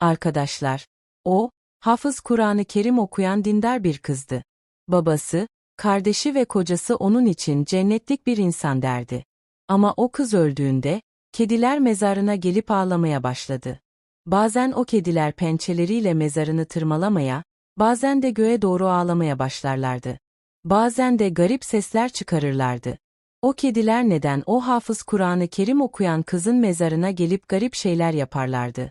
Arkadaşlar, o, hafız Kur'an-ı Kerim okuyan dindar bir kızdı. Babası, kardeşi ve kocası onun için cennetlik bir insan derdi. Ama o kız öldüğünde, kediler mezarına gelip ağlamaya başladı. Bazen o kediler pençeleriyle mezarını tırmalamaya, bazen de göğe doğru ağlamaya başlarlardı. Bazen de garip sesler çıkarırlardı. O kediler neden o hafız Kur'an-ı Kerim okuyan kızın mezarına gelip garip şeyler yaparlardı?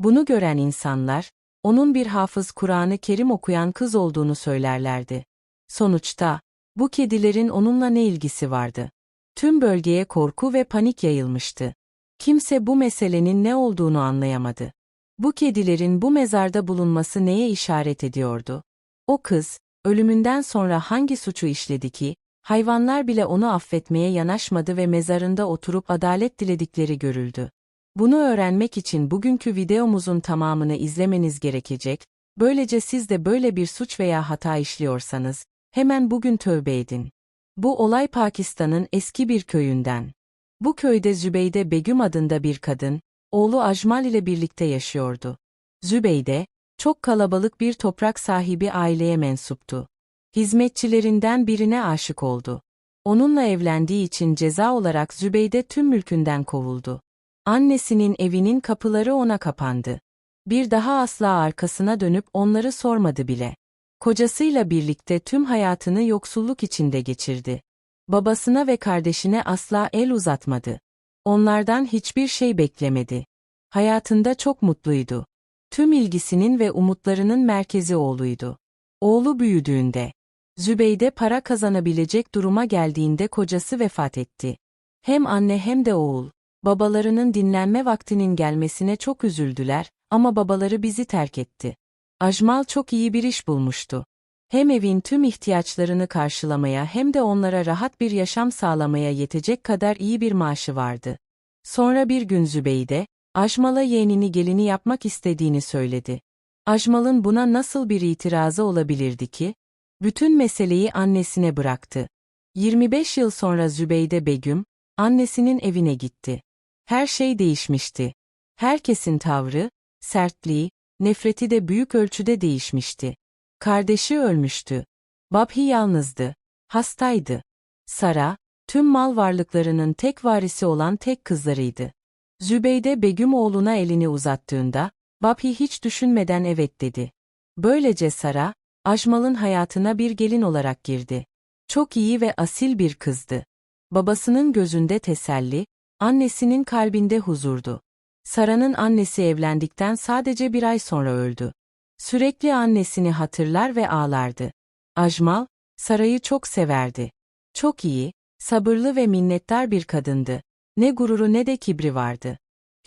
Bunu gören insanlar, onun bir hafız Kur'an-ı Kerim okuyan kız olduğunu söylerlerdi. Sonuçta, bu kedilerin onunla ne ilgisi vardı? Tüm bölgeye korku ve panik yayılmıştı. Kimse bu meselenin ne olduğunu anlayamadı. Bu kedilerin bu mezarda bulunması neye işaret ediyordu? O kız, ölümünden sonra hangi suçu işledi ki, hayvanlar bile onu affetmeye yanaşmadı ve mezarında oturup adalet diledikleri görüldü. Bunu öğrenmek için bugünkü videomuzun tamamını izlemeniz gerekecek, böylece siz de böyle bir suç veya hata işliyorsanız, hemen bugün tövbe edin. Bu olay Pakistan'ın eski bir köyünden. Bu köyde Zübeyde Begüm adında bir kadın, oğlu Ajmal ile birlikte yaşıyordu. Zübeyde, çok kalabalık bir toprak sahibi aileye mensuptu. Hizmetçilerinden birine aşık oldu. Onunla evlendiği için ceza olarak Zübeyde tüm mülkünden kovuldu. Annesinin evinin kapıları ona kapandı. Bir daha asla arkasına dönüp onları sormadı bile. Kocasıyla birlikte tüm hayatını yoksulluk içinde geçirdi. Babasına ve kardeşine asla el uzatmadı. Onlardan hiçbir şey beklemedi. Hayatında çok mutluydu. Tüm ilgisinin ve umutlarının merkezi oğluydu. Oğlu büyüdüğünde, Zübeyde para kazanabilecek duruma geldiğinde kocası vefat etti. Hem anne hem de oğul, babalarının dinlenme vaktinin gelmesine çok üzüldüler ama babaları bizi terk etti. Ajmal çok iyi bir iş bulmuştu. Hem evin tüm ihtiyaçlarını karşılamaya hem de onlara rahat bir yaşam sağlamaya yetecek kadar iyi bir maaşı vardı. Sonra bir gün Zübeyde, Ajmal'a yeğenini gelini yapmak istediğini söyledi. Ajmal'ın buna nasıl bir itirazı olabilirdi ki? Bütün meseleyi annesine bıraktı. 25 yıl sonra Zübeyde Begüm, annesinin evine gitti. Her şey değişmişti. Herkesin tavrı, sertliği, nefreti de büyük ölçüde değişmişti. Kardeşi ölmüştü. Babhi yalnızdı. Hastaydı. Sara, tüm mal varlıklarının tek varisi olan tek kızlarıydı. Zübeyde Begüm oğluna elini uzattığında, Babhi hiç düşünmeden evet dedi. Böylece Sara, Ajmal'ın hayatına bir gelin olarak girdi. Çok iyi ve asil bir kızdı. Babasının gözünde teselli, annesinin kalbinde huzurdu. Sara'nın annesi evlendikten sadece bir ay sonra öldü. Sürekli annesini hatırlar ve ağlardı. Ajmal, Sara'yı çok severdi. Çok iyi, sabırlı ve minnettar bir kadındı. Ne gururu ne de kibri vardı.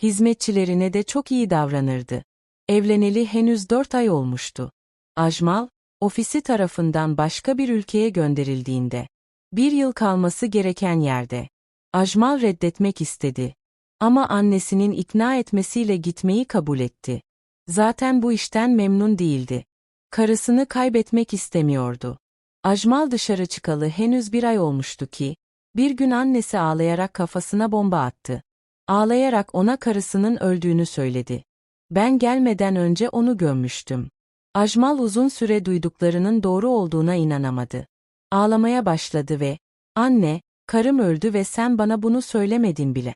Hizmetçilerine de çok iyi davranırdı. Evleneli henüz dört ay olmuştu. Ajmal, ofisi tarafından başka bir ülkeye gönderildiğinde, bir yıl kalması gereken yerde, Ajmal reddetmek istedi. Ama annesinin ikna etmesiyle gitmeyi kabul etti. Zaten bu işten memnun değildi. Karısını kaybetmek istemiyordu. Ajmal dışarı çıkalı henüz bir ay olmuştu ki, bir gün annesi ağlayarak kafasına bomba attı. Ağlayarak ona karısının öldüğünü söyledi. Ben gelmeden önce onu gömmüştüm. Ajmal uzun süre duyduklarının doğru olduğuna inanamadı. Ağlamaya başladı ve, anne, karım öldü ve sen bana bunu söylemedin bile,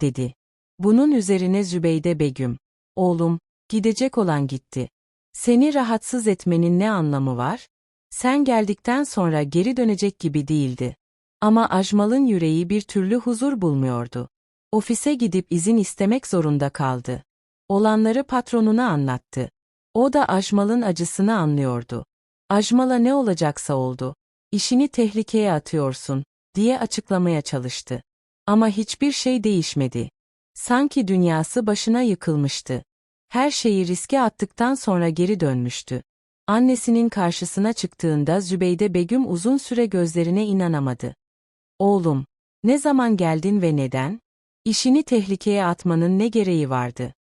dedi. Bunun üzerine Zübeyde Begüm, oğlum, gidecek olan gitti. Seni rahatsız etmenin ne anlamı var? Sen geldikten sonra geri dönecek gibi değildi. Ama Ajmal'ın yüreği bir türlü huzur bulmuyordu. Ofise gidip izin istemek zorunda kaldı. Olanları patronuna anlattı. O da Ajmal'ın acısını anlıyordu. Ajmal'a ne olacaksa oldu. İşini tehlikeye atıyorsun, diye açıklamaya çalıştı. Ama hiçbir şey değişmedi. Sanki dünyası başına yıkılmıştı. Her şeyi riske attıktan sonra geri dönmüştü. Annesinin karşısına çıktığında Zübeyde Begüm uzun süre gözlerine inanamadı. Oğlum, ne zaman geldin ve neden? İşini tehlikeye atmanın ne gereği vardı?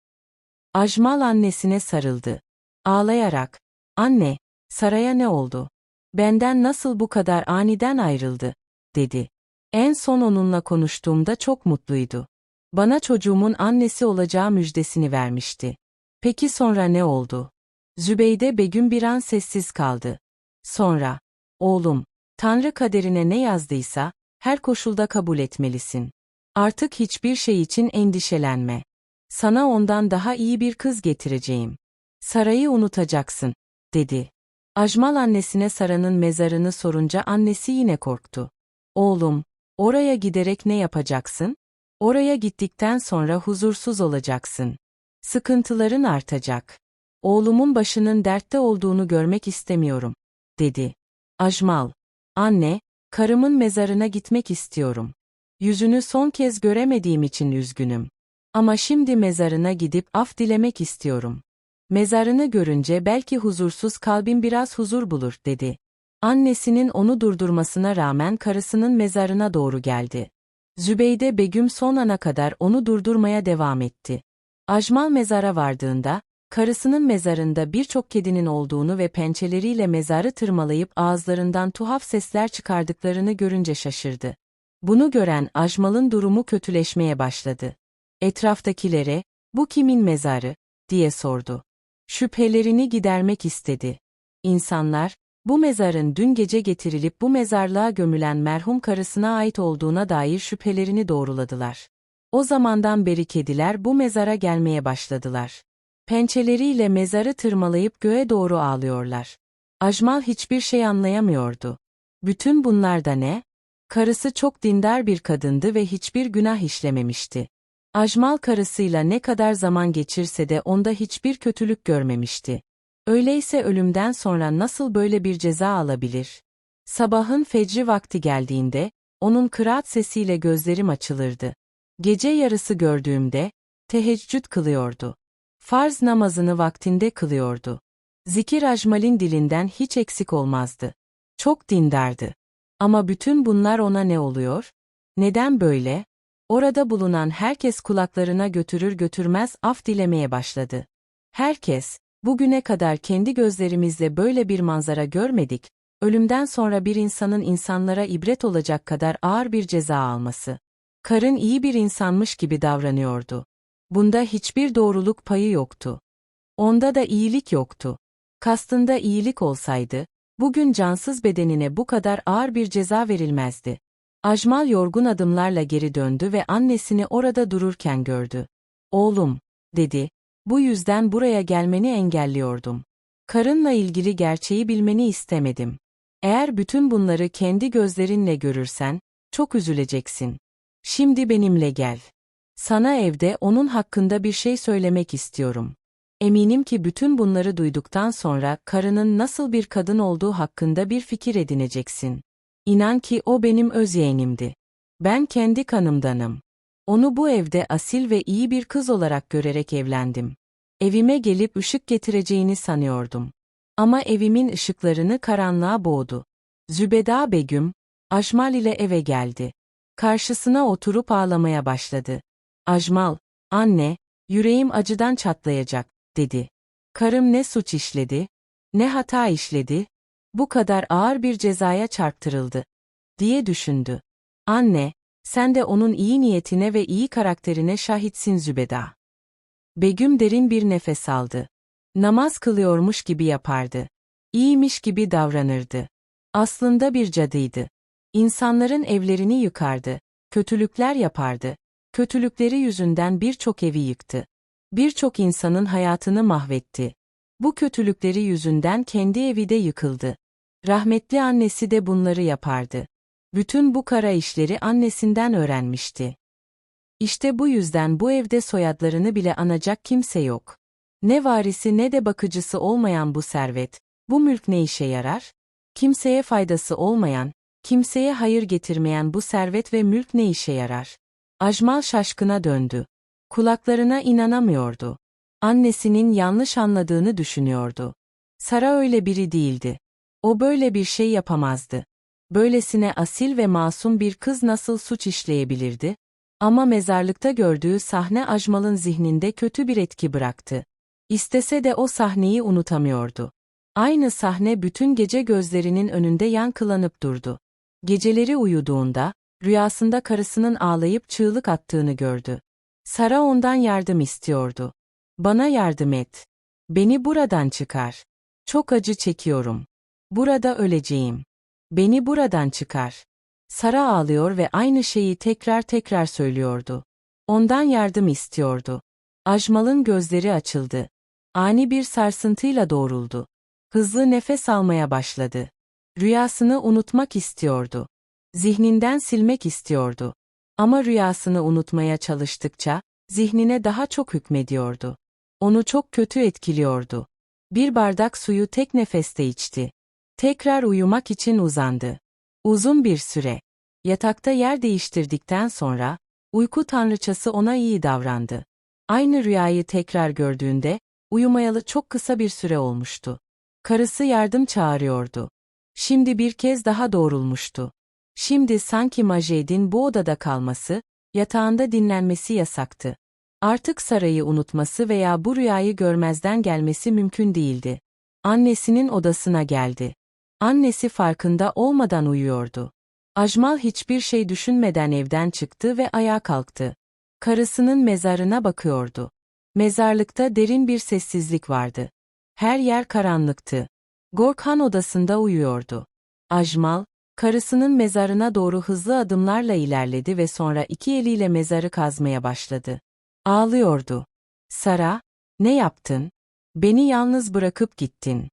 Ajmal annesine sarıldı. Ağlayarak, anne, saraya ne oldu? Benden nasıl bu kadar aniden ayrıldı? Dedi. En son onunla konuştuğumda çok mutluydu. Bana çocuğumun annesi olacağı müjdesini vermişti. Peki sonra ne oldu? Zübeyde Begüm bir an sessiz kaldı. Sonra, oğlum, Tanrı kaderine ne yazdıysa, her koşulda kabul etmelisin. Artık hiçbir şey için endişelenme. Sana ondan daha iyi bir kız getireceğim. Sarayı unutacaksın, dedi. Ajmal annesine Sara'nın mezarını sorunca annesi yine korktu. Oğlum, oraya giderek ne yapacaksın? Oraya gittikten sonra huzursuz olacaksın. Sıkıntıların artacak. Oğlumun başının dertte olduğunu görmek istemiyorum, dedi. Ajmal, anne, karımın mezarına gitmek istiyorum. Yüzünü son kez göremediğim için üzgünüm. Ama şimdi mezarına gidip af dilemek istiyorum. Mezarını görünce belki huzursuz kalbim biraz huzur bulur, dedi. Annesinin onu durdurmasına rağmen karısının mezarına doğru geldi. Zübeyde Begüm son ana kadar onu durdurmaya devam etti. Ajmal mezara vardığında, karısının mezarında birçok kedinin olduğunu ve pençeleriyle mezarı tırmalayıp ağızlarından tuhaf sesler çıkardıklarını görünce şaşırdı. Bunu gören Ajmal'ın durumu kötüleşmeye başladı. Etraftakilere, bu kimin mezarı, diye sordu. Şüphelerini gidermek istedi. İnsanlar, bu mezarın dün gece getirilip bu mezarlığa gömülen merhum karısına ait olduğuna dair şüphelerini doğruladılar. O zamandan beri kediler bu mezara gelmeye başladılar. Pençeleriyle mezarı tırmalayıp göğe doğru ağlıyorlar. Ajmal hiçbir şey anlayamıyordu. Bütün bunlar da ne? Karısı çok dindar bir kadındı ve hiçbir günah işlememişti. Ajmal karısıyla ne kadar zaman geçirse de onda hiçbir kötülük görmemişti. Öyleyse ölümden sonra nasıl böyle bir ceza alabilir? Sabahın fecri vakti geldiğinde, onun kıraat sesiyle gözlerim açılırdı. Gece yarısı gördüğümde, teheccüd kılıyordu. Farz namazını vaktinde kılıyordu. Zikir Ajmal'in dilinden hiç eksik olmazdı. Çok dindardı. Ama bütün bunlar ona ne oluyor? Neden böyle? Orada bulunan herkes kulaklarına götürür götürmez af dilemeye başladı. Herkes, bugüne kadar kendi gözlerimizle böyle bir manzara görmedik, ölümden sonra bir insanın insanlara ibret olacak kadar ağır bir ceza alması. Karın iyi bir insanmış gibi davranıyordu. Bunda hiçbir doğruluk payı yoktu. Onda da iyilik yoktu. Kastında iyilik olsaydı, bugün cansız bedenine bu kadar ağır bir ceza verilmezdi. Ajmal yorgun adımlarla geri döndü ve annesini orada dururken gördü. Oğlum, dedi, bu yüzden buraya gelmeni engelliyordum. Karınla ilgili gerçeği bilmeni istemedim. Eğer bütün bunları kendi gözlerinle görürsen, çok üzüleceksin. Şimdi benimle gel. Sana evde onun hakkında bir şey söylemek istiyorum. Eminim ki bütün bunları duyduktan sonra karının nasıl bir kadın olduğu hakkında bir fikir edineceksin. İnan ki o benim öz yeğenimdi. Ben kendi kanımdanım. Onu bu evde asil ve iyi bir kız olarak görerek evlendim. Evime gelip ışık getireceğini sanıyordum. Ama evimin ışıklarını karanlığa boğdu. Zübeda Begüm, Ajmal ile eve geldi. Karşısına oturup ağlamaya başladı. Ajmal, anne, yüreğim acıdan çatlayacak, dedi. Karım ne suç işledi, ne hata işledi, bu kadar ağır bir cezaya çarptırıldı, diye düşündü. Anne, sen de onun iyi niyetine ve iyi karakterine şahitsin Zübeda. Begüm derin bir nefes aldı. Namaz kılıyormuş gibi yapardı. İyiymiş gibi davranırdı. Aslında bir cadıydı. İnsanların evlerini yıkardı, kötülükler yapardı. Kötülükleri yüzünden birçok evi yıktı. Birçok insanın hayatını mahvetti. Bu kötülükleri yüzünden kendi evi de yıkıldı. Rahmetli annesi de bunları yapardı. Bütün bu kara işleri annesinden öğrenmişti. İşte bu yüzden bu evde soyadlarını bile anacak kimse yok. Ne varisi ne de bakıcısı olmayan bu servet, bu mülk ne işe yarar? Kimseye faydası olmayan, kimseye hayır getirmeyen bu servet ve mülk ne işe yarar? Ajmal şaşkına döndü. Kulaklarına inanamıyordu. Annesinin yanlış anladığını düşünüyordu. Sara öyle biri değildi. O böyle bir şey yapamazdı. Böylesine asil ve masum bir kız nasıl suç işleyebilirdi? Ama mezarlıkta gördüğü sahne Ajmal'ın zihninde kötü bir etki bıraktı. İstese de o sahneyi unutamıyordu. Aynı sahne bütün gece gözlerinin önünde yankılanıp durdu. Geceleri uyuduğunda, rüyasında karısının ağlayıp çığlık attığını gördü. Sara ondan yardım istiyordu. Bana yardım et. Beni buradan çıkar. Çok acı çekiyorum. Burada öleceğim. Beni buradan çıkar. Sara ağlıyor ve aynı şeyi tekrar tekrar söylüyordu. Ondan yardım istiyordu. Ajmal'ın gözleri açıldı. Ani bir sarsıntıyla doğruldu. Hızlı nefes almaya başladı. Rüyasını unutmak istiyordu. Zihninden silmek istiyordu. Ama rüyasını unutmaya çalıştıkça, zihnine daha çok hükmediyordu. Onu çok kötü etkiliyordu. Bir bardak suyu tek nefeste içti. Tekrar uyumak için uzandı. Uzun bir süre. Yatakta yer değiştirdikten sonra, uyku tanrıçası ona iyi davrandı. Aynı rüyayı tekrar gördüğünde, uyumayalı çok kısa bir süre olmuştu. Karısı yardım çağırıyordu. Şimdi bir kez daha doğrulmuştu. Şimdi sanki Majed'in bu odada kalması, yatağında dinlenmesi yasaktı. Artık sarayı unutması veya bu rüyayı görmezden gelmesi mümkün değildi. Annesinin odasına geldi. Annesi farkında olmadan uyuyordu. Ajmal hiçbir şey düşünmeden evden çıktı ve ayağa kalktı. Karısının mezarına bakıyordu. Mezarlıkta derin bir sessizlik vardı. Her yer karanlıktı. Gorkhan odasında uyuyordu. Ajmal, karısının mezarına doğru hızlı adımlarla ilerledi ve sonra iki eliyle mezarı kazmaya başladı. Ağlıyordu. Sara, ne yaptın? Beni yalnız bırakıp gittin.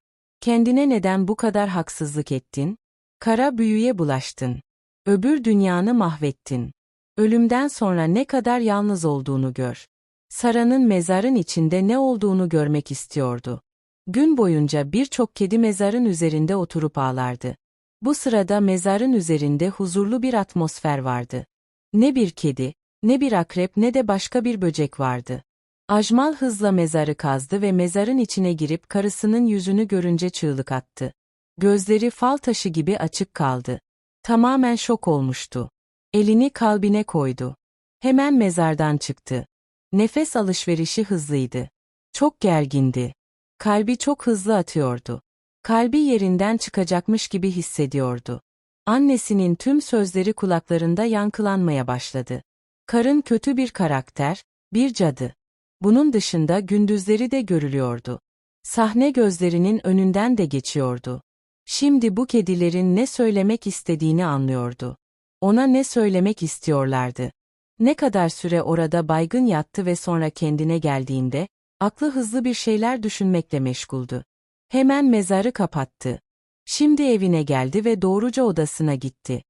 Kendine neden bu kadar haksızlık ettin? Kara büyüye bulaştın. Öbür dünyanı mahvettin. Ölümden sonra ne kadar yalnız olduğunu gör. Sara'nın mezarın içinde ne olduğunu görmek istiyordu. Gün boyunca birçok kedi mezarın üzerinde oturup ağlardı. Bu sırada mezarın üzerinde huzurlu bir atmosfer vardı. Ne bir kedi, ne bir akrep ne de başka bir böcek vardı. Ajmal hızla mezarı kazdı ve mezarın içine girip karısının yüzünü görünce çığlık attı. Gözleri fal taşı gibi açık kaldı. Tamamen şok olmuştu. Elini kalbine koydu. Hemen mezardan çıktı. Nefes alışverişi hızlıydı. Çok gergindi. Kalbi çok hızlı atıyordu. Kalbi yerinden çıkacakmış gibi hissediyordu. Annesinin tüm sözleri kulaklarında yankılanmaya başladı. Karın kötü bir karakter, bir cadı. Bunun dışında gündüzleri de görülüyordu. Sahne gözlerinin önünden de geçiyordu. Şimdi bu kedilerin ne söylemek istediğini anlıyordu. Ona ne söylemek istiyorlardı. Ne kadar süre orada baygın yattı ve sonra kendine geldiğinde, aklı hızlı bir şeyler düşünmekle meşguldü. Hemen mezarı kapattı. Şimdi evine geldi ve doğruca odasına gitti.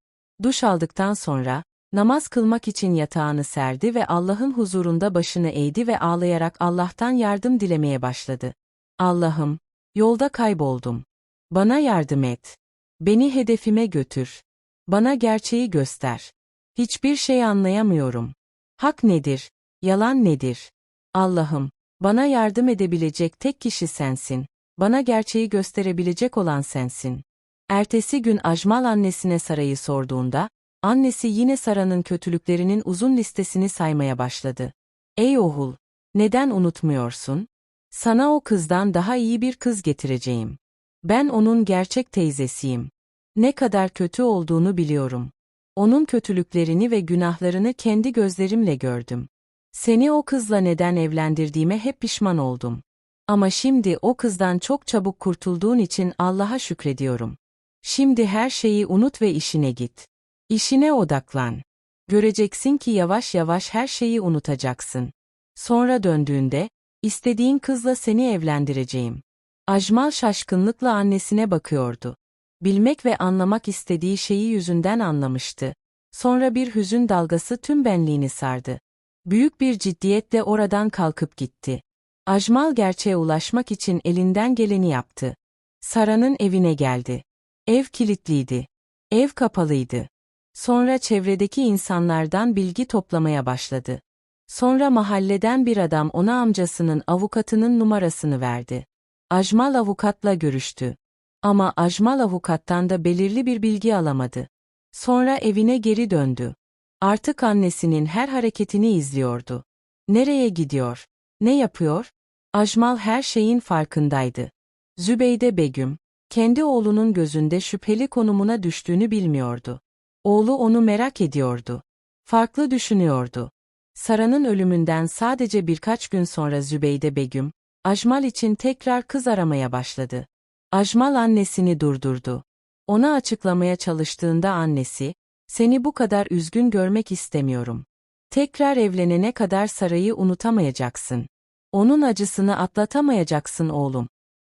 Duş aldıktan sonra, namaz kılmak için yatağını serdi ve Allah'ın huzurunda başını eğdi ve ağlayarak Allah'tan yardım dilemeye başladı. Allah'ım, yolda kayboldum. Bana yardım et. Beni hedefime götür. Bana gerçeği göster. Hiçbir şey anlayamıyorum. Hak nedir? Yalan nedir? Allah'ım, bana yardım edebilecek tek kişi sensin. Bana gerçeği gösterebilecek olan sensin. Ertesi gün Ajmal annesine Sara'yı sorduğunda, annesi yine Sara'nın kötülüklerinin uzun listesini saymaya başladı. Ey oğul, neden unutmuyorsun? Sana o kızdan daha iyi bir kız getireceğim. Ben onun gerçek teyzesiyim. Ne kadar kötü olduğunu biliyorum. Onun kötülüklerini ve günahlarını kendi gözlerimle gördüm. Seni o kızla neden evlendirdiğime hep pişman oldum. Ama şimdi o kızdan çok çabuk kurtulduğun için Allah'a şükrediyorum. Şimdi her şeyi unut ve işine git. İşine odaklan. Göreceksin ki yavaş yavaş her şeyi unutacaksın. Sonra döndüğünde, istediğin kızla seni evlendireceğim. Ajmal şaşkınlıkla annesine bakıyordu. Bilmek ve anlamak istediği şeyi yüzünden anlamıştı. Sonra bir hüzün dalgası tüm benliğini sardı. Büyük bir ciddiyetle oradan kalkıp gitti. Ajmal gerçeğe ulaşmak için elinden geleni yaptı. Sara'nın evine geldi. Ev kilitliydi. Ev kapalıydı. Sonra çevredeki insanlardan bilgi toplamaya başladı. Sonra mahalleden bir adam ona amcasının avukatının numarasını verdi. Ajmal avukatla görüştü. Ama Ajmal avukattan da belirli bir bilgi alamadı. Sonra evine geri döndü. Artık annesinin her hareketini izliyordu. Nereye gidiyor? Ne yapıyor? Ajmal her şeyin farkındaydı. Zübeyde Begüm, kendi oğlunun gözünde şüpheli konumuna düştüğünü bilmiyordu. Oğlu onu merak ediyordu. Farklı düşünüyordu. Sara'nın ölümünden sadece birkaç gün sonra Zübeyde Begüm, Ajmal için tekrar kız aramaya başladı. Ajmal annesini durdurdu. Ona açıklamaya çalıştığında annesi, seni bu kadar üzgün görmek istemiyorum. Tekrar evlenene kadar Sara'yı unutamayacaksın. Onun acısını atlatamayacaksın oğlum,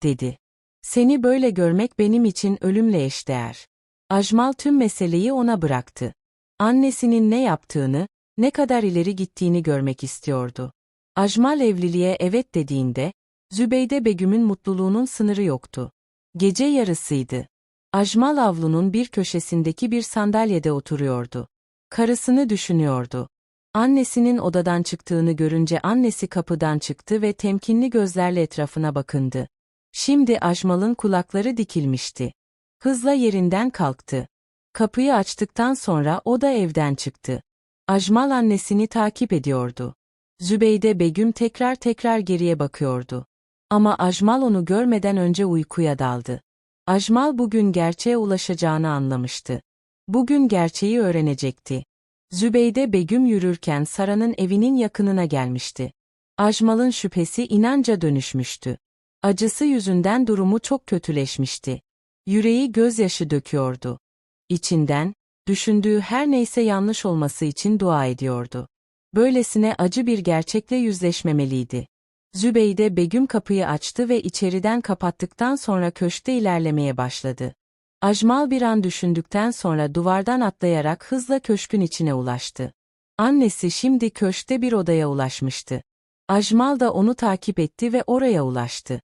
dedi. Seni böyle görmek benim için ölümle eşdeğer. Ajmal tüm meseleyi ona bıraktı. Annesinin ne yaptığını, ne kadar ileri gittiğini görmek istiyordu. Ajmal evliliğe evet dediğinde, Zübeyde Begüm'ün mutluluğunun sınırı yoktu. Gece yarısıydı. Ajmal avlunun bir köşesindeki bir sandalyede oturuyordu. Karısını düşünüyordu. Annesinin odadan çıktığını görünce annesi kapıdan çıktı ve temkinli gözlerle etrafına bakındı. Şimdi Ajmal'ın kulakları dikilmişti. Hızla yerinden kalktı. Kapıyı açtıktan sonra o da evden çıktı. Ajmal annesini takip ediyordu. Zübeyde Begüm tekrar tekrar geriye bakıyordu. Ama Ajmal onu görmeden önce uykuya daldı. Ajmal bugün gerçeğe ulaşacağını anlamıştı. Bugün gerçeği öğrenecekti. Zübeyde Begüm yürürken Sara'nın evinin yakınına gelmişti. Ajmal'ın şüphesi inanca dönüşmüştü. Acısı yüzünden durumu çok kötüleşmişti. Yüreği gözyaşı döküyordu. İçinden, düşündüğü her neyse yanlış olması için dua ediyordu. Böylesine acı bir gerçekle yüzleşmemeliydi. Zübeyde Begüm kapıyı açtı ve içeriden kapattıktan sonra köşkte ilerlemeye başladı. Ajmal bir an düşündükten sonra duvardan atlayarak hızla köşkün içine ulaştı. Annesi şimdi köşkte bir odaya ulaşmıştı. Ajmal da onu takip etti ve oraya ulaştı.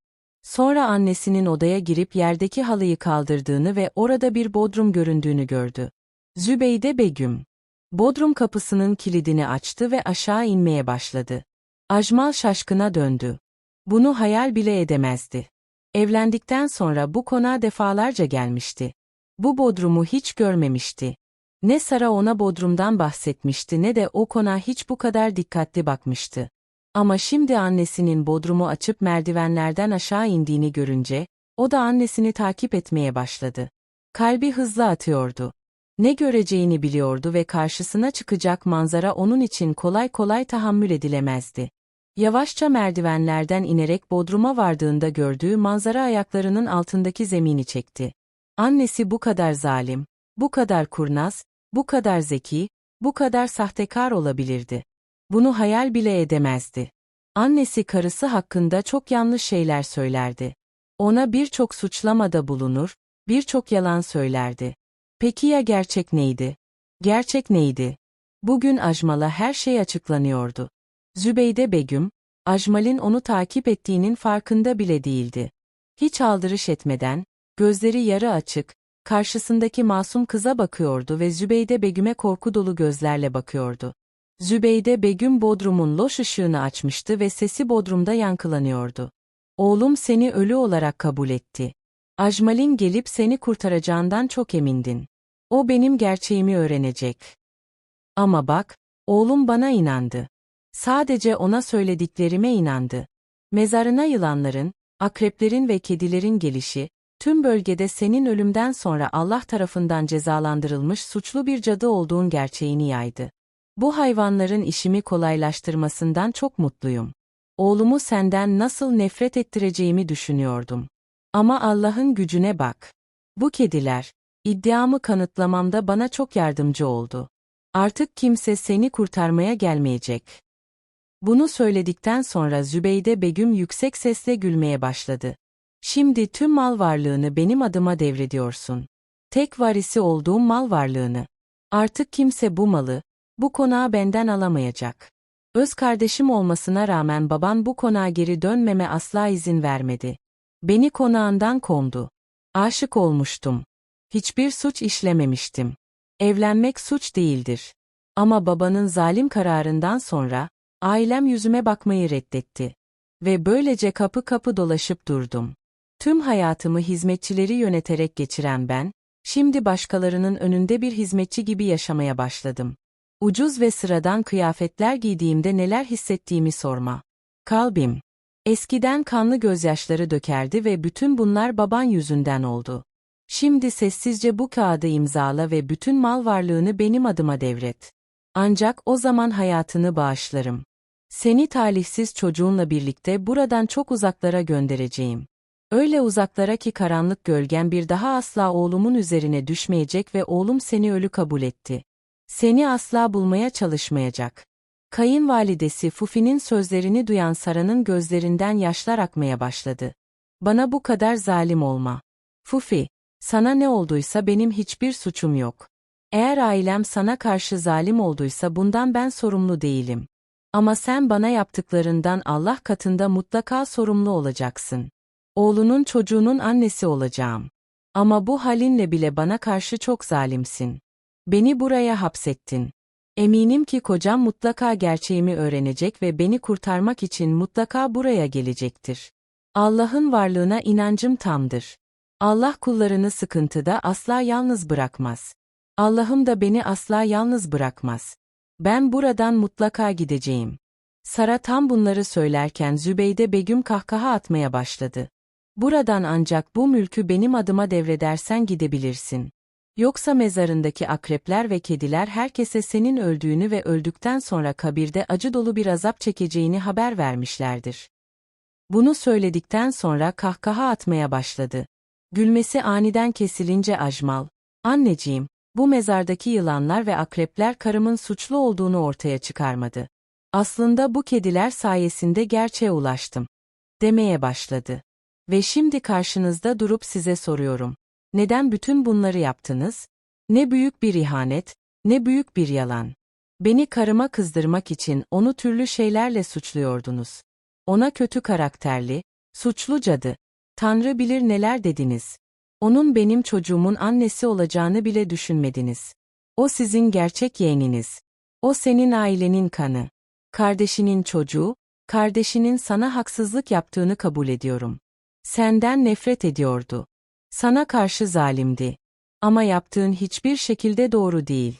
Sonra annesinin odaya girip yerdeki halıyı kaldırdığını ve orada bir bodrum göründüğünü gördü. Zübeyde Begüm. Bodrum kapısının kilidini açtı ve aşağı inmeye başladı. Ajmal şaşkına döndü. Bunu hayal bile edemezdi. Evlendikten sonra bu konağa defalarca gelmişti. Bu bodrumu hiç görmemişti. Ne Sara ona bodrumdan bahsetmişti ne de o konağa hiç bu kadar dikkatli bakmıştı. Ama şimdi annesinin bodrumu açıp merdivenlerden aşağı indiğini görünce, o da annesini takip etmeye başladı. Kalbi hızlı atıyordu. Ne göreceğini biliyordu ve karşısına çıkacak manzara onun için kolay kolay tahammül edilemezdi. Yavaşça merdivenlerden inerek bodruma vardığında gördüğü manzara ayaklarının altındaki zemini çekti. Annesi bu kadar zalim, bu kadar kurnaz, bu kadar zeki, bu kadar sahtekar olabilirdi. Bunu hayal bile edemezdi. Annesi karısı hakkında çok yanlış şeyler söylerdi. Ona birçok suçlamada bulunur, birçok yalan söylerdi. Peki ya gerçek neydi? Gerçek neydi? Bugün Ajmal'a her şey açıklanıyordu. Zübeyde Begüm, Ajmal'in onu takip ettiğinin farkında bile değildi. Hiç aldırış etmeden, gözleri yarı açık, karşısındaki masum kıza bakıyordu ve Zübeyde Begüm'e korku dolu gözlerle bakıyordu. Zübeyde Begüm Bodrum'un loş ışığını açmıştı ve sesi Bodrum'da yankılanıyordu. Oğlum seni ölü olarak kabul etti. Ajmal'in gelip seni kurtaracağından çok emindin. O benim gerçeğimi öğrenecek. Ama bak, oğlum bana inandı. Sadece ona söylediklerime inandı. Mezarına yılanların, akreplerin ve kedilerin gelişi, tüm bölgede senin ölümden sonra Allah tarafından cezalandırılmış suçlu bir cadı olduğun gerçeğini yaydı. Bu hayvanların işimi kolaylaştırmasından çok mutluyum. Oğlumu senden nasıl nefret ettireceğimi düşünüyordum. Ama Allah'ın gücüne bak. Bu kediler, iddiamı kanıtlamamda bana çok yardımcı oldu. Artık kimse seni kurtarmaya gelmeyecek. Bunu söyledikten sonra Zübeyde Begüm yüksek sesle gülmeye başladı. Şimdi tüm mal varlığını benim adıma devrediyorsun. Tek varisi olduğum mal varlığını. Artık kimse bu malı, bu konağı benden alamayacak. Öz kardeşim olmasına rağmen baban bu konağa geri dönmeme asla izin vermedi. Beni konağından kondu. Aşık olmuştum. Hiçbir suç işlememiştim. Evlenmek suç değildir. Ama babanın zalim kararından sonra, ailem yüzüme bakmayı reddetti. Ve böylece kapı kapı dolaşıp durdum. Tüm hayatımı hizmetçileri yöneterek geçiren ben, şimdi başkalarının önünde bir hizmetçi gibi yaşamaya başladım. Ucuz ve sıradan kıyafetler giydiğimde neler hissettiğimi sorma. Kalbim. Eskiden kanlı gözyaşları dökerdi ve bütün bunlar baban yüzünden oldu. Şimdi sessizce bu kağıdı imzala ve bütün mal varlığını benim adıma devret. Ancak o zaman hayatını bağışlarım. Seni talihsiz çocuğunla birlikte buradan çok uzaklara göndereceğim. Öyle uzaklara ki karanlık gölgen bir daha asla oğlumun üzerine düşmeyecek ve oğlum seni ölü kabul etti. Seni asla bulmaya çalışmayacak. Kayınvalidesi Fufi'nin sözlerini duyan Sara'nın gözlerinden yaşlar akmaya başladı. Bana bu kadar zalim olma. Fufi, sana ne olduysa benim hiçbir suçum yok. Eğer ailem sana karşı zalim olduysa bundan ben sorumlu değilim. Ama sen bana yaptıklarından Allah katında mutlaka sorumlu olacaksın. Oğlunun çocuğunun annesi olacağım. Ama bu halinle bile bana karşı çok zalimsin. Beni buraya hapsettin. Eminim ki kocam mutlaka gerçeğimi öğrenecek ve beni kurtarmak için mutlaka buraya gelecektir. Allah'ın varlığına inancım tamdır. Allah kullarını sıkıntıda asla yalnız bırakmaz. Allah'ım da beni asla yalnız bırakmaz. Ben buradan mutlaka gideceğim. Sara tam bunları söylerken Zübeyde Begüm kahkaha atmaya başladı. Buradan ancak bu mülkü benim adıma devredersen gidebilirsin. Yoksa mezarındaki akrepler ve kediler herkese senin öldüğünü ve öldükten sonra kabirde acı dolu bir azap çekeceğini haber vermişlerdir. Bunu söyledikten sonra kahkaha atmaya başladı. Gülmesi aniden kesilince Ajmal, anneciğim, bu mezardaki yılanlar ve akrepler karımın suçlu olduğunu ortaya çıkarmadı. Aslında bu kediler sayesinde gerçeğe ulaştım. Demeye başladı. Ve şimdi karşınızda durup size soruyorum. Neden bütün bunları yaptınız? Ne büyük bir ihanet, ne büyük bir yalan. Beni karıma kızdırmak için onu türlü şeylerle suçluyordunuz. Ona kötü karakterli, suçlu cadı. Tanrı bilir neler dediniz. Onun benim çocuğumun annesi olacağını bile düşünmediniz. O sizin gerçek yeğeniniz. O senin ailenin kanı. Kardeşinin çocuğu, kardeşinin sana haksızlık yaptığını kabul ediyorum. Senden nefret ediyordu. Sana karşı zalimdi. Ama yaptığın hiçbir şekilde doğru değil.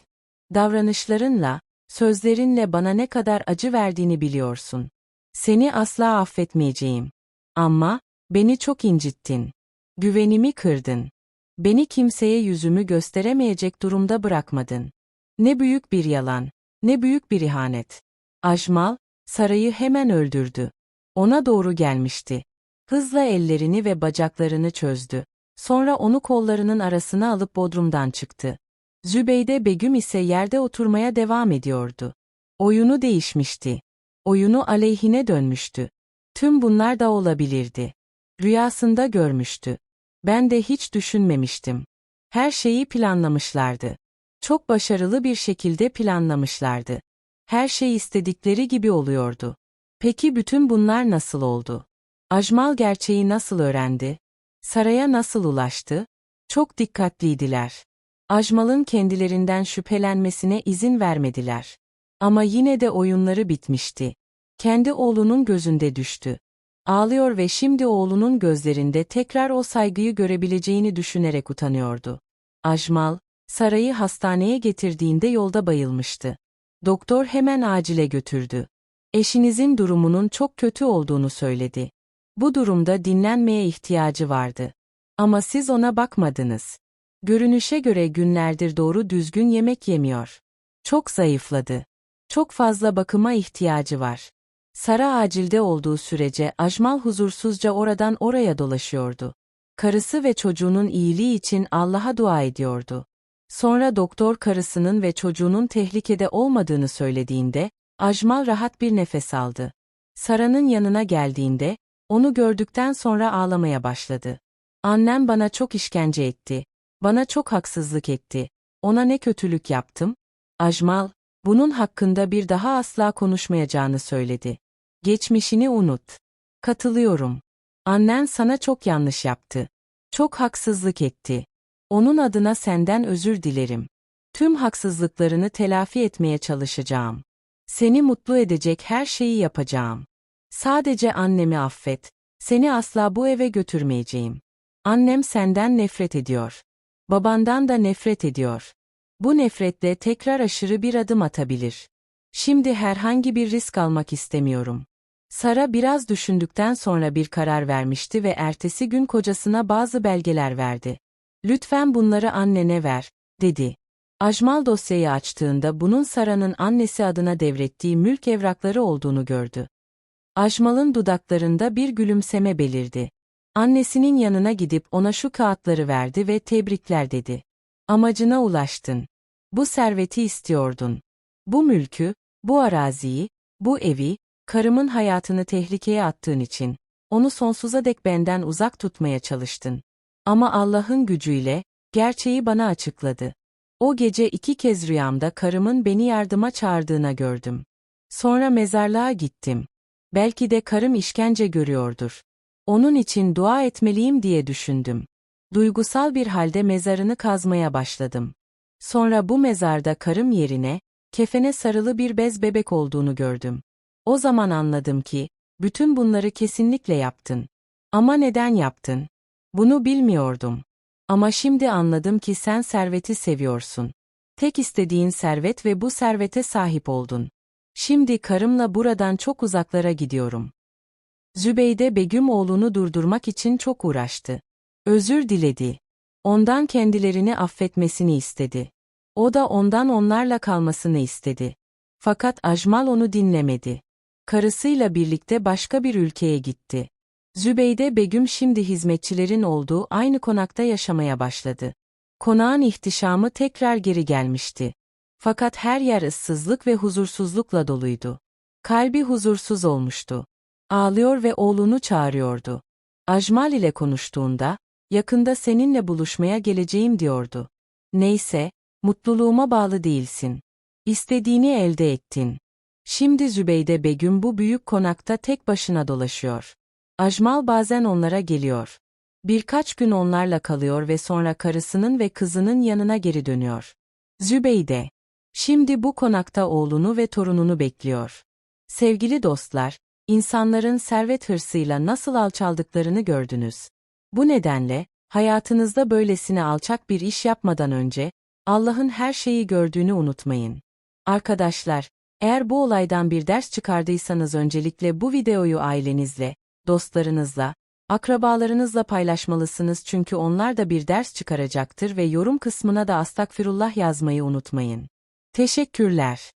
Davranışlarınla, sözlerinle bana ne kadar acı verdiğini biliyorsun. Seni asla affetmeyeceğim. Ama, beni çok incittin. Güvenimi kırdın. Beni kimseye yüzümü gösteremeyecek durumda bırakmadın. Ne büyük bir yalan, ne büyük bir ihanet. Ajmal, Saray'ı hemen öldürdü. Ona doğru gelmişti. Hızla ellerini ve bacaklarını çözdü. Sonra onu kollarının arasına alıp bodrumdan çıktı. Zübeyde Begüm ise yerde oturmaya devam ediyordu. Oyunu değişmişti. Oyunu aleyhine dönmüştü. Tüm bunlar da olabilirdi. Rüyasında görmüştü. Ben de hiç düşünmemiştim. Her şeyi planlamışlardı. Çok başarılı bir şekilde planlamışlardı. Her şey istedikleri gibi oluyordu. Peki bütün bunlar nasıl oldu? Ajmal gerçeği nasıl öğrendi? Saraya nasıl ulaştı? Çok dikkatliydiler. Ajmal'ın kendilerinden şüphelenmesine izin vermediler. Ama yine de oyunları bitmişti. Kendi oğlunun gözünde düştü. Ağlıyor ve şimdi oğlunun gözlerinde tekrar o saygıyı görebileceğini düşünerek utanıyordu. Ajmal, Saray'ı hastaneye getirdiğinde yolda bayılmıştı. Doktor hemen acile götürdü. Eşinizin durumunun çok kötü olduğunu söyledi. Bu durumda dinlenmeye ihtiyacı vardı. Ama siz ona bakmadınız. Görünüşe göre günlerdir doğru düzgün yemek yemiyor. Çok zayıfladı. Çok fazla bakıma ihtiyacı var. Sara acilde olduğu sürece Ajmal huzursuzca oradan oraya dolaşıyordu. Karısı ve çocuğunun iyiliği için Allah'a dua ediyordu. Sonra doktor karısının ve çocuğunun tehlikede olmadığını söylediğinde, Ajmal rahat bir nefes aldı. Sara'nın yanına geldiğinde, onu gördükten sonra ağlamaya başladı. Annem bana çok işkence etti. Bana çok haksızlık etti. Ona ne kötülük yaptım? Ajmal, bunun hakkında bir daha asla konuşmayacağını söyledi. Geçmişini unut. Katılıyorum. Annen sana çok yanlış yaptı. Çok haksızlık etti. Onun adına senden özür dilerim. Tüm haksızlıklarını telafi etmeye çalışacağım. Seni mutlu edecek her şeyi yapacağım. Sadece annemi affet. Seni asla bu eve götürmeyeceğim. Annem senden nefret ediyor. Babandan da nefret ediyor. Bu nefretle tekrar aşırı bir adım atabilir. Şimdi herhangi bir risk almak istemiyorum. Sara biraz düşündükten sonra bir karar vermişti ve ertesi gün kocasına bazı belgeler verdi. Lütfen bunları annene ver, dedi. Ajmal dosyayı açtığında bunun Sara'nın annesi adına devrettiği mülk evrakları olduğunu gördü. Ajmal'ın dudaklarında bir gülümseme belirdi. Annesinin yanına gidip ona şu kağıtları verdi ve tebrikler dedi. Amacına ulaştın. Bu serveti istiyordun. Bu mülkü, bu araziyi, bu evi, karımın hayatını tehlikeye attığın için, onu sonsuza dek benden uzak tutmaya çalıştın. Ama Allah'ın gücüyle, gerçeği bana açıkladı. O gece iki kez rüyamda karımın beni yardıma çağırdığına gördüm. Sonra mezarlığa gittim. Belki de karım işkence görüyordur. Onun için dua etmeliyim diye düşündüm. Duygusal bir halde mezarını kazmaya başladım. Sonra bu mezarda karım yerine, kefene sarılı bir bez bebek olduğunu gördüm. O zaman anladım ki, bütün bunları kesinlikle yaptın. Ama neden yaptın? Bunu bilmiyordum. Ama şimdi anladım ki sen serveti seviyorsun. Tek istediğin servet ve bu servete sahip oldun. Şimdi karımla buradan çok uzaklara gidiyorum. Zübeyde Begüm oğlunu durdurmak için çok uğraştı. Özür diledi. Ondan kendilerini affetmesini istedi. O da ondan onlarla kalmasını istedi. Fakat Ajmal onu dinlemedi. Karısıyla birlikte başka bir ülkeye gitti. Zübeyde Begüm şimdi hizmetçilerin olduğu aynı konakta yaşamaya başladı. Konağın ihtişamı tekrar geri gelmişti. Fakat her yer ıssızlık ve huzursuzlukla doluydu. Kalbi huzursuz olmuştu. Ağlıyor ve oğlunu çağırıyordu. Ajmal ile konuştuğunda, yakında seninle buluşmaya geleceğim diyordu. Neyse, mutluluğuma bağlı değilsin. İstediğini elde ettin. Şimdi Zübeyde Begüm bu büyük konakta tek başına dolaşıyor. Ajmal bazen onlara geliyor. Birkaç gün onlarla kalıyor ve sonra karısının ve kızının yanına geri dönüyor. Zübeyde. Şimdi bu konakta oğlunu ve torununu bekliyor. Sevgili dostlar, insanların servet hırsıyla nasıl alçaldıklarını gördünüz. Bu nedenle, hayatınızda böylesine alçak bir iş yapmadan önce, Allah'ın her şeyi gördüğünü unutmayın. Arkadaşlar, eğer bu olaydan bir ders çıkardıysanız öncelikle bu videoyu ailenizle, dostlarınızla, akrabalarınızla paylaşmalısınız çünkü onlar da bir ders çıkaracaktır ve yorum kısmına da astakfirullah yazmayı unutmayın. Teşekkürler.